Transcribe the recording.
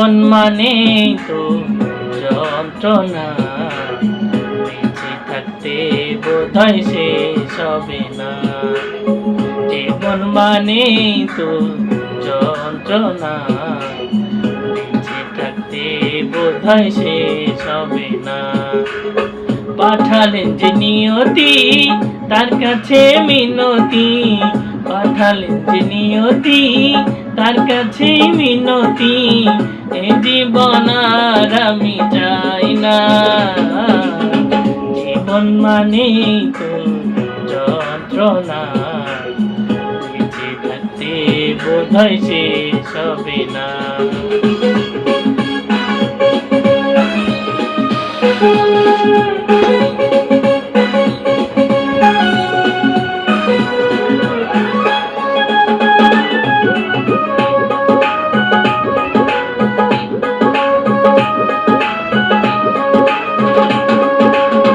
জীবন মানে তো যন্ত্রণা, বেঁচে থাকতে বোধহয় শেষ হবে না। জীবন মানে তো যন্ত্রণা, বেঁচে থাকতে বোধহয় শেষ হবে না। পাঠালেন যে নিয়তি তার কাছে মিনতি পাঠালেন যে নিয়তি তার কাছে মিনতি। জীবন আর আমি চাই না জীবন মানে তো যন্ত্রণা বেঁচে থাকতে বোধ হয় শেষ হবে না